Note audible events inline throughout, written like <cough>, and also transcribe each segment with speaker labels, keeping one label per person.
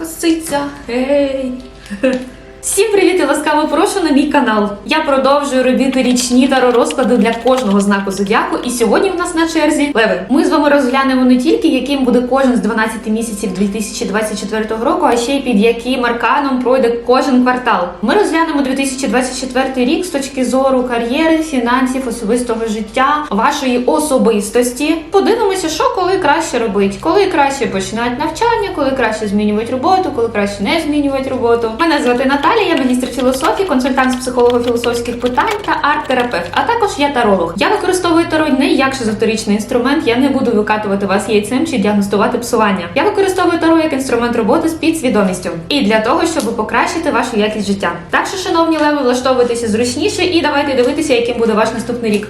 Speaker 1: Косиця, гей. <laughs> Всім привіт і ласкаво прошу на мій канал. Я продовжую робити річні таро розклади для кожного знаку зодіаку. І сьогодні в нас на черзі леви. Ми з вами розглянемо не тільки яким буде кожен з 12 місяців 2024 року, а ще й під яким арканом пройде кожен квартал. Ми розглянемо 2024 рік з точки зору кар'єри, фінансів, особистого життя, вашої особистості. Подивимося, що коли краще робити, коли краще починати навчання, коли краще змінювати роботу, коли краще не змінювати роботу. Мене звати Наталія, я магістр філософії, консультант з психолого-філософських питань та арт-терапевт. А також я таролог. Я використовую таро не як шизотеричний інструмент. Я не буду викатувати вас яйцем чи діагностувати псування. Я використовую таро як інструмент роботи з підсвідомістю і для того, щоб покращити вашу якість життя. Так що, шановні леви, влаштовуйтеся зручніше і давайте дивитися, яким буде ваш наступний рік.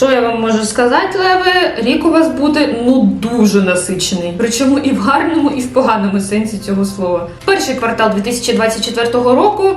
Speaker 1: Що я вам можу сказати, Леви? Рік у вас буде ну дуже насичений. Причому і в гарному, і в поганому сенсі цього слова. Перший квартал 2024 року.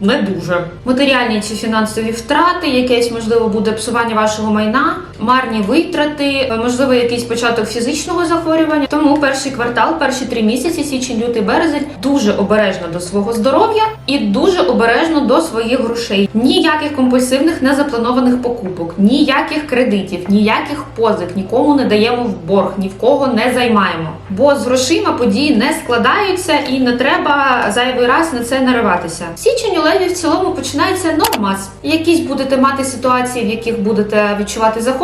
Speaker 1: Не дуже матеріальні чи фінансові втрати, якесь можливо буде псування вашого майна, марні витрати, можливо, якийсь початок фізичного захворювання. Тому перший квартал, перші три місяці, січень, лютий, березень, дуже обережно до свого здоров'я і дуже обережно до своїх грошей. Ніяких компульсивних незапланованих покупок, ніяких кредитів, ніяких позик, нікому не даємо в борг, ні в кого не займаємо. Бо з грошима події не складаються і не треба зайвий раз на це нариватися. Січень у леві в цілому починається нормас. Якісь будете мати ситуації, в яких будете відчувати захоплення,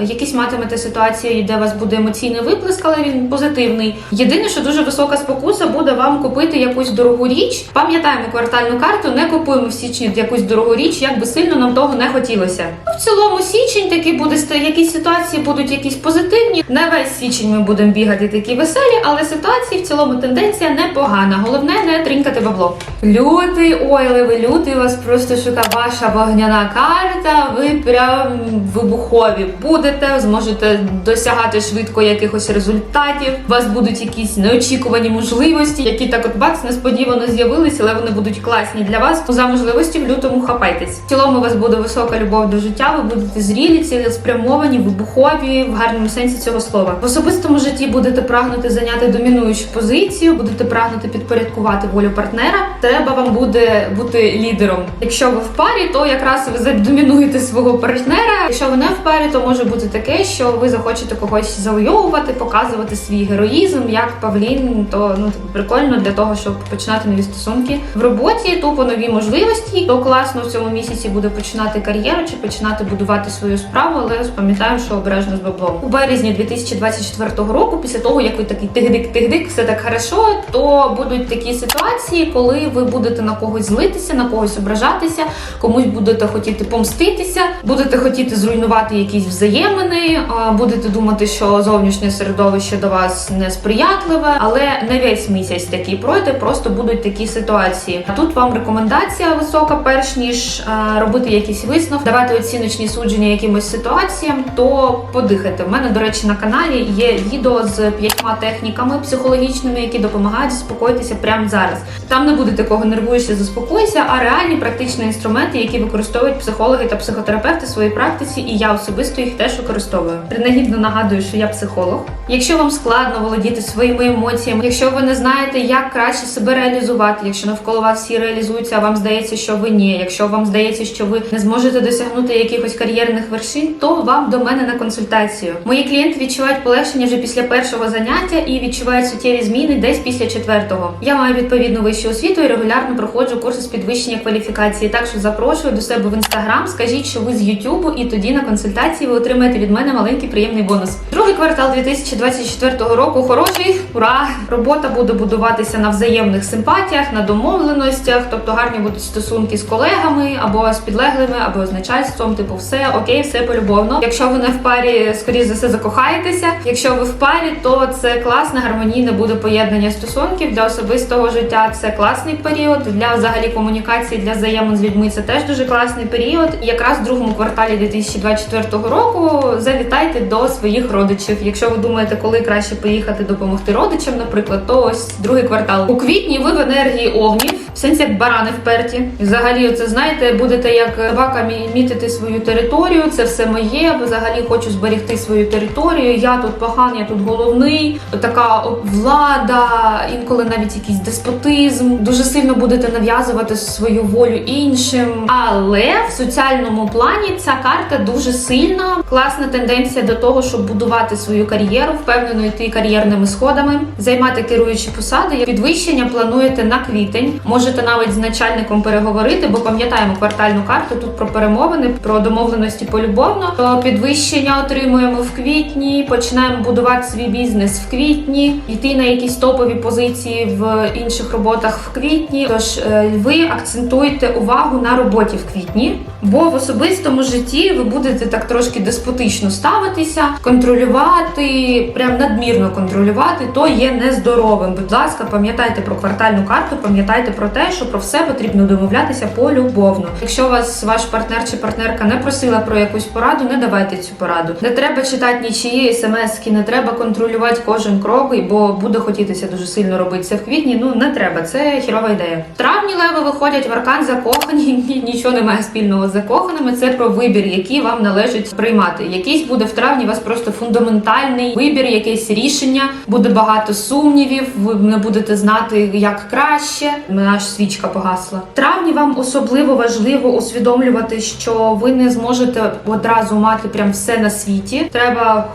Speaker 1: якісь матимете ситуації, де у вас буде емоційний виплеск, але він позитивний. Єдине, що дуже висока спокуса буде вам купити якусь дорогу річ. Пам'ятаємо квартальну карту, не купуємо в січні якусь дорогу річ, як би сильно нам того не хотілося. Ну, В цілому січень такий буде якісь ситуації будуть якісь позитивні. Не весь січень ми будемо бігати такі веселі, але ситуації в цілому тенденція непогана. Головне не тринькати бабло. Лютий, ой, леви, лютий у вас просто шука ваша вогняна карта. Ви прям вибухові будете, зможете досягати швидко якихось результатів. У вас будуть якісь неочікувані можливості, які так от бац несподівано з'явилися, але вони будуть класні для вас. За можливості в лютому хапайтесь. В цілому у вас буде висока любов до життя. Ви будете зрілі, цілеспрямовані, вибухові в гарному сенсі цього слова. В особистому житті будете прагнути зайняти домінуючу позицію, будете прагнути підпорядкувати волю партнера. Треба вам буде бути лідером. Якщо ви в парі, то якраз ви задомінуєте свого партнера. Якщо ви не в парі, то може бути таке, що ви захочете когось завойовувати, показувати свій героїзм, як Павлін. То ну прикольно для того, щоб починати нові стосунки в роботі. Тупо нові можливості. То класно в цьому місяці буде починати кар'єру чи починати будувати свою справу, але пам'ятаємо, що обережно з баблом. У березні 2024 року, після того як ви такий тигдик-тигдик, все так хорошо, то будуть такі ситуації, коли ви будете на когось злитися, на когось ображатися, комусь будете хотіти помститися, будете хотіти зруйнувати якісь взаємини, будете думати, що зовнішнє середовище до вас несприятливе, але не весь місяць такий пройде, просто будуть такі ситуації. Тут вам рекомендація висока, перш ніж робити якісь висновки, давати оціночні судження якимось ситуаціям, то подихайте. У мене, до речі, на каналі є відео з п'ятьма техніками психологічними, які допомагають заспокоїтися прямо зараз. Там не буде такого нервуєшся, заспокойся, а реальні практичні інструменти, які використовують психологи та психотерапевти в своїй практиці, і я особисто їх теж використовую. Принагідно нагадую, що я психолог. Якщо вам складно володіти своїми емоціями, якщо ви не знаєте, як краще себе реалізувати, якщо навколо вас всі реалізуються, а вам здається, що ви ні, якщо вам здається, що ви не зможете досягнути якихось кар'єрних вершин, то вам до мене на консультацію. Мої клієнти відчувають полегшення вже після першого заняття і відчувають суттєві зміни десь після четвертого. Я маю відповідну вищу освіту і регулярно проходжу курси з підвищення кваліфікації. Так що запрошую до себе в інстаграм. Скажіть, що ви з Ютубу, і тоді на консультації ви отримаєте від мене маленький приємний бонус. Другий квартал 2024 року хороший. Ура! Робота буде будуватися на взаємних симпатіях, на домовленостях, тобто гарні будуть стосунки з колегами або з підлеглими, або з начальством. Типу, все окей, все полюбовно. Якщо ви не в парі, скоріш за все закохаєтеся. Якщо ви в парі, то це класне гармонійне буде поєднання стосунків для особистого життя. Це класний період для взагалі комунікації, для взаємин з людьми. Це теж дуже класний період. І якраз в другому кварталі 2024 2024 року завітайте до своїх родичів. Якщо ви думаєте, коли краще поїхати допомогти родичам, наприклад, то ось другий квартал. У квітні ви в енергії овнів, в сенсі як барани вперті. Взагалі, це знаєте, будете як собака мітити свою територію. Це все моє. Взагалі хочу зберегти свою територію. Я тут поганий, я тут головний. Така влада, інколи навіть якийсь деспотизм. Дуже сильно будете нав'язувати свою волю іншим. Але в соціальному плані ця карта дуже сильна. Класна тенденція до того, щоб будувати свою кар'єру, впевнено йти кар'єрними сходами, займати керуючі посади. Підвищення плануєте на квітень. Можете навіть з начальником переговорити, бо пам'ятаємо квартальну карту тут про перемовини, про домовленості полюбовно. То підвищення отримуємо в квітні. Починаємо будувати свій бізнес в квітні, йти на якісь топові позиції в інших роботах в квітні. Тож е, ви акцентуєте увагу на роботі в квітні, бо в особистому житті ви будете так трошки деспотично ставитися, контролювати, прям надмірно контролювати, то є нездоровим. Будь ласка, пам'ятайте про квартальну карту, пам'ятайте про те, що про все потрібно домовлятися полюбовно. Якщо вас ваш партнер чи партнерка не просила про якусь пораду, не давайте цю пораду. Не треба читати нічиї смски, не треба контролювати кожен крок, бо буде хотітися дуже сильно робити це в квітні. Ну не треба, це хірова ідея. Травні леви виходять в аркан закохані. <laughs> Нічого немає спільного з закоханими. Це про вибір, який вам належить приймати. Якийсь буде в травні у вас просто фундаментальний вибір, якесь рішення. Буде багато сумнівів. Ви не будете знати, як краще. Наш свічка погасла. В травні вам особливо важливо усвідомлювати, що ви не зможете одразу мати прям все на світі. Треба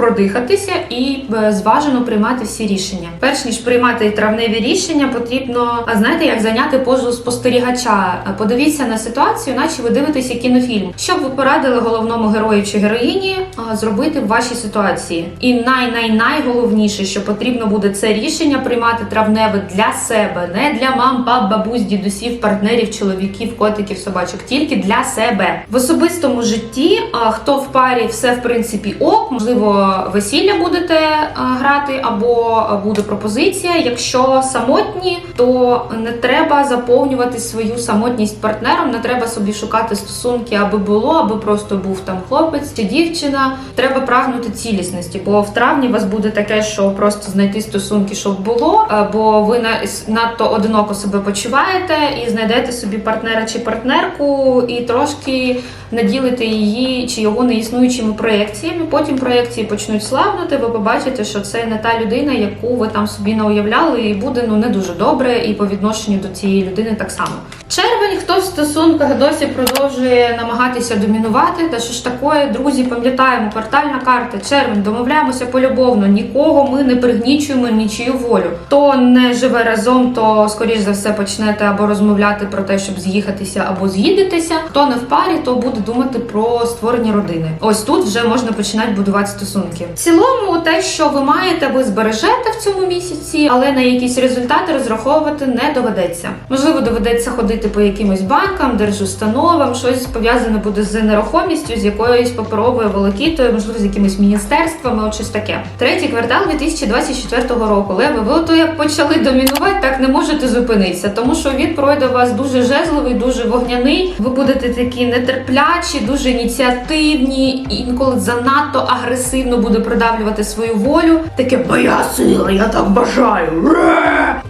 Speaker 1: продихатися і е, зважено приймати всі рішення. Перш ніж приймати травневі рішення, потрібно знаєте, як зайняти позу спостерігача. Е, Подивіться на ситуацію, наче ви дивитеся кінофільм. Що б ви порадили головному герою чи героїні зробити в вашій ситуації? І най най найголовніше, що потрібно буде це рішення приймати травневе для себе, не для мам, пап, бабусь, дідусів, партнерів, чоловіків, котиків, собачок, тільки для себе в особистому житті. Хто в парі все в принципі ок, можливо, весілля будете грати, або буде пропозиція. Якщо самотні, то не треба заповнювати свою самотність партнером, не треба собі шукати стосунки, аби було, аби просто був там хлопець чи дівчина. Треба прагнути цілісності, бо в травні у вас буде таке, що просто знайти стосунки, щоб було, а, бо ви на надто одиноко себе почуваєте і знайдете собі партнера чи партнерку, і трошки наділите її чи його неіснуючими проєкціями. Потім проєкції почнуть слабнути. Ви побачите, що це не та людина, яку ви там собі не уявляли, і буде ну не дуже добре, і по відношенню до цієї людини так само. Червень, хто в стосунках досі продовжує намагатися домінувати. Та що ж таке, друзі, пам'ятаємо, квартальна карта, червень, домовляємося полюбовно, нікого ми не пригнічуємо нічию волю. Хто не живе разом, то скоріш за все почнете або розмовляти про те, щоб з'їхатися, або з'їдетеся. Хто не в парі, то буде думати про створення родини. Ось тут вже можна починати будувати стосунки. В цілому, те, що ви маєте, ви збережете в цьому місяці, але на якісь результати розраховувати не доведеться. Можливо, доведеться ходити по якимось банкам, держустановам, щось пов'язане буде з нерухомістю, з якоюсь паперовою волокітою, можливо, з якимись міністерствами, от щось таке. Третій квартал 2024 року. Леви, ви ото як почали домінувати, так не можете зупинитися, тому що він пройде у вас дуже жезловий, дуже вогняний. Ви будете такі нетерплячі, дуже ініціативні, інколи занадто агресивно буде продавлювати свою волю. Таке моя сила, я так бажаю. Ре!»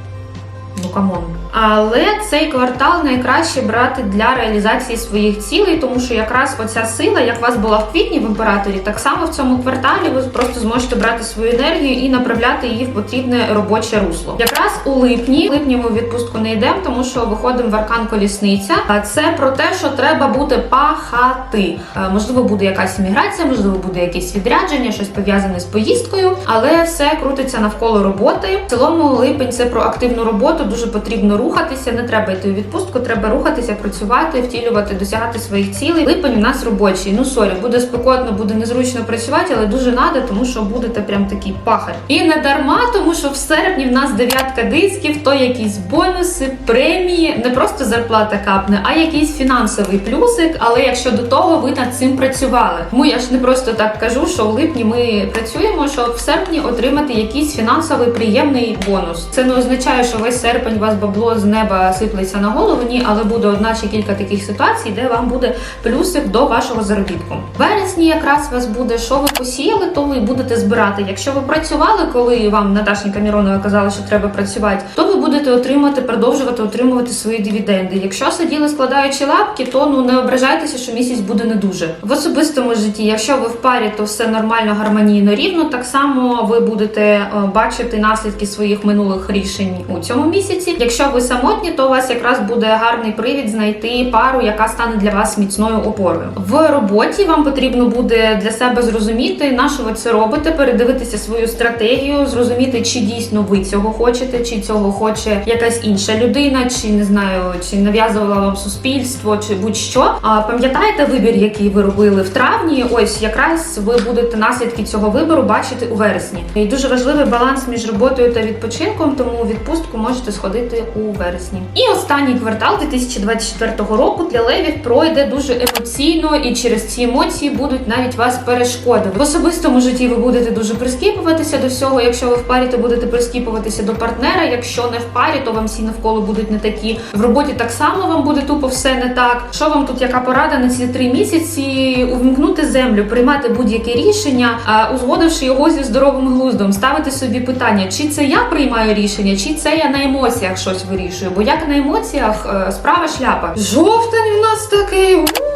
Speaker 1: Ну камон. Але цей квартал найкраще брати для реалізації своїх цілей, тому що якраз оця сила, як у вас була в квітні в імператорі, так само в цьому кварталі ви просто зможете брати свою енергію і направляти її в потрібне робоче русло. Якраз у липні, в липні ми в відпустку не йдемо, тому що виходимо в аркан колісниця. А це про те, що треба буде пахати. Е, Можливо, буде якась імміграція, можливо, буде якесь відрядження, щось пов'язане з поїздкою, але все крутиться навколо роботи. В цілому липень це про активну роботу. Дуже потрібно рухатися. Не треба йти у відпустку, треба рухатися, працювати, втілювати, досягати своїх цілей. Липень у нас робочий. Ну сорі, буде спекотно, буде незручно працювати, але дуже надо, тому що будете прям такий пахар. І не дарма, тому що в серпні в нас дев'ятка дисків, то якісь бонуси, премії, не просто зарплата капне, а якийсь фінансовий плюсик. Але якщо до того ви над цим працювали, тому я ж не просто так кажу, що в липні ми працюємо, щоб в серпні отримати якийсь фінансовий приємний бонус. Це не означає, що весь серпень у вас бабло з неба сиплеться на голову, ні, але буде одна чи кілька таких ситуацій, де вам буде плюсик до вашого заробітку. В вересні якраз у вас буде, що ви посіяли, то ви будете збирати. Якщо ви працювали, коли вам Наташенька Міронова казала, що треба працювати, то ви будете отримати, продовжувати отримувати свої дивіденди. Якщо сиділи складаючи лапки, то ну не ображайтеся, що місяць буде не дуже. В особистому житті, якщо ви в парі, то все нормально, гармонійно, рівно. Так само ви будете е, бачити наслідки своїх минулих рішень у цьому місяці. Якщо ви самотні, то у вас якраз буде гарний привід знайти пару, яка стане для вас міцною опорою. В роботі вам потрібно буде для себе зрозуміти, на що ви це робите, передивитися свою стратегію, зрозуміти, чи дійсно ви цього хочете, чи цього хоче якась інша людина, чи не знаю, чи нав'язувала вам суспільство, чи будь-що. А пам'ятаєте вибір, який ви робили в травні? Ось якраз ви будете наслідки цього вибору бачити у вересні. І дуже важливий баланс між роботою та відпочинком, тому відпустку можете сходити у вересні. І останній квартал 2024 року для левів пройде дуже емоційно, і через ці емоції будуть навіть вас перешкоди. В особистому житті ви будете дуже прискіпуватися до всього. Якщо ви в парі, то будете прискіпуватися до партнера. Якщо не в парі, то вам всі навколо будуть не такі. В роботі так само вам буде тупо все не так. Що вам тут яка порада на ці три місяці? Увімкнути землю, приймати будь-яке рішення, узгодивши його зі здоровим глуздом, ставити собі питання, чи це я приймаю рішення, чи це я на емоціях щось вирішую. Бо як на емоціях е, справа шляпа. Жовтень в нас такий.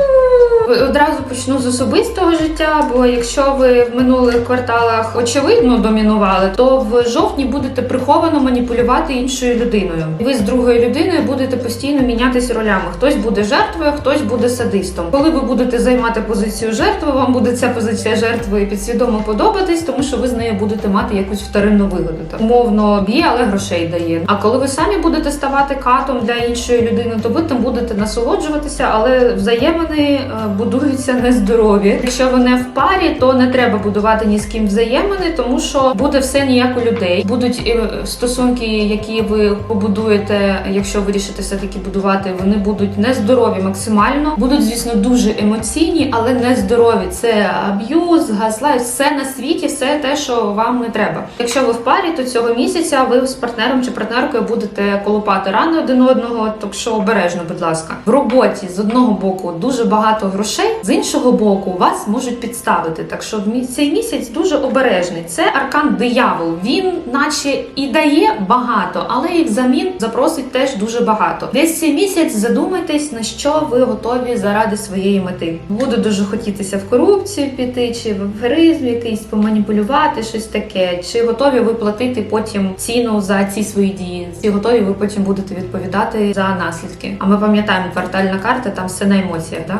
Speaker 1: Одразу почну з особистого життя, бо якщо ви в минулих кварталах очевидно домінували, то в жовтні будете приховано маніпулювати іншою людиною. Ви з другою людиною будете постійно мінятися ролями. Хтось буде жертвою, хтось буде садистом. Коли ви будете займати позицію жертви, вам буде ця позиція жертви підсвідомо подобатись, тому що ви з нею будете мати якусь вторинну вигоду. Умовно б'є, але грошей дає. А коли ви самі будете ставати катом для іншої людини, то ви там будете насолоджуватися, але взаємини е, будуються нездорові. Якщо ви не в парі, то не треба будувати ні з ким взаємини, тому що буде все ніяк у людей. Будуть е, стосунки, які ви побудуєте, якщо вирішите все таки будувати, вони будуть нездорові максимально. Будуть, звісно, дуже емоційні, але нездорові. Це аб'юз, газлайт, все на світі, все те, що вам не треба. Якщо ви в парі, то цього місяця ви з партнером чи партнеркою будете колупати рани один одного. Так що обережно, будь ласка, в роботі з одного боку дуже багато грошей, з іншого боку вас можуть підставити. Так що мі- цей місяць дуже обережний. Це аркан диявол. Він, наче і дає багато, але і взамін запросить теж дуже багато. Десь цей місяць задумайтесь, на що ви готові заради своєї мети. Буде дуже хотітися в корупцію піти, чи в аферизм якийсь поманіпулювати, щось таке. Чи готові ви платити потім ціну за ці свої дії? Чи готові ви потім будете відповідати за наслідки? А ми пам'ятаємо, квартальна карта там все на емоціях, да?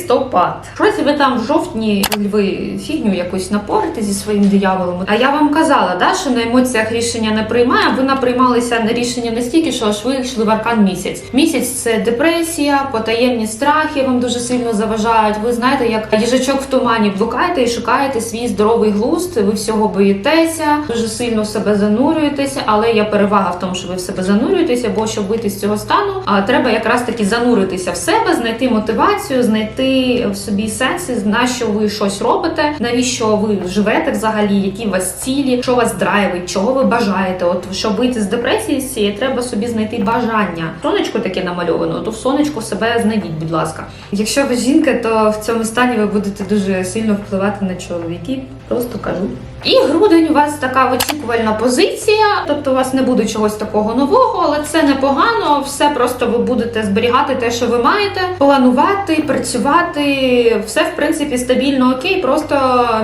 Speaker 1: Листопад. Щось ви там в жовтні ви фігню якусь напорите зі своїм дияволом. А я вам казала, да, що на емоціях рішення не приймає. Ви наприймалися на рішення настільки, що аж ви йшли в аркан місяць. Місяць це депресія, потаємні страхи вам дуже сильно заважають. Ви знаєте, як їжачок в тумані блукаєте і шукаєте свій здоровий глузд. Ви всього боїтеся, дуже сильно в себе занурюєтеся, але є перевага в тому, що ви в себе занурюєтеся, бо щоб вийти з цього стану, а треба якраз таки зануритися в себе, знайти мотивацію, знайти в собі сенси, на що ви щось робите, навіщо ви живете взагалі, які у вас цілі, що вас драйвить, чого ви бажаєте. От щоб вийти з депресії з цієї, треба собі знайти бажання. Сонечко таке намальовано, то в сонечку себе знайдіть, будь ласка. Якщо ви жінка, то в цьому стані ви будете дуже сильно впливати на чоловіків. Просто кажу. І грудень у вас така очікувальна позиція, тобто у вас не буде чогось такого нового, але це непогано. Все просто ви будете зберігати те, що ви маєте, планувати, працювати. Все в принципі стабільно окей, просто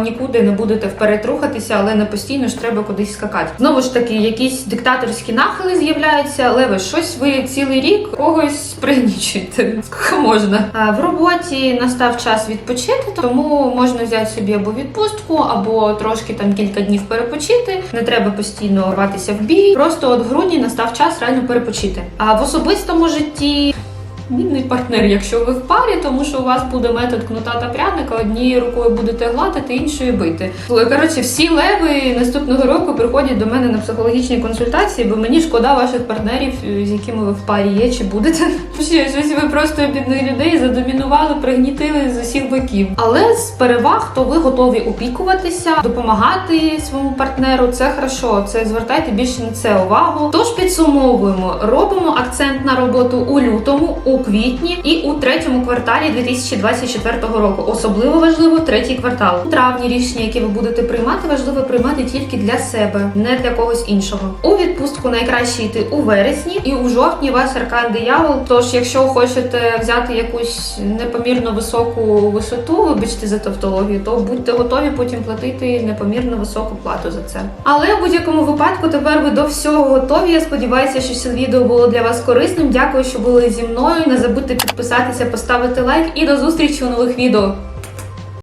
Speaker 1: нікуди не будете вперед рухатися, але не постійно ж треба кудись скакати. Знову ж таки, якісь диктаторські нахили з'являються, але ви щось ви цілий рік когось пригнічуєте. Скільки можна. В роботі настав час відпочити, тому можна взяти собі або відпустку, або трошки там кілька днів перепочити. Не треба постійно рватися в бій. Просто от грудні настав час реально перепочити. А в особистому житті Мінний партнер, якщо ви в парі, тому що у вас буде метод кнута та пряника, однією рукою будете гладити, іншою бити. Коротше, всі леви наступного року приходять до мене на психологічні консультації, бо мені шкода ваших партнерів, з якими ви в парі є чи будете. <laughs> Щось ви просто бідних людей задомінували, пригнітили з усіх боків. Але з переваг, то ви готові опікуватися, допомагати своєму партнеру. Це хорошо. Це звертайте більше на це увагу. Тож підсумовуємо, робимо акцент на роботу у лютому, у квітні і у третьому кварталі 2024 року. Особливо важливо третій квартал. У травні рішення, які ви будете приймати, важливо приймати тільки для себе, не для когось іншого. У відпустку найкраще йти у вересні, і у жовтні вас аркан диявол. Тож, якщо хочете взяти якусь непомірно високу висоту, вибачте за тавтологію, то будьте готові потім платити непомірно високу плату за це. Але в будь-якому випадку тепер ви до всього готові. Я сподіваюся, що це відео було для вас корисним. Дякую, що були зі мною. Не забудьте підписатися, поставити лайк і до зустрічі у нових відео.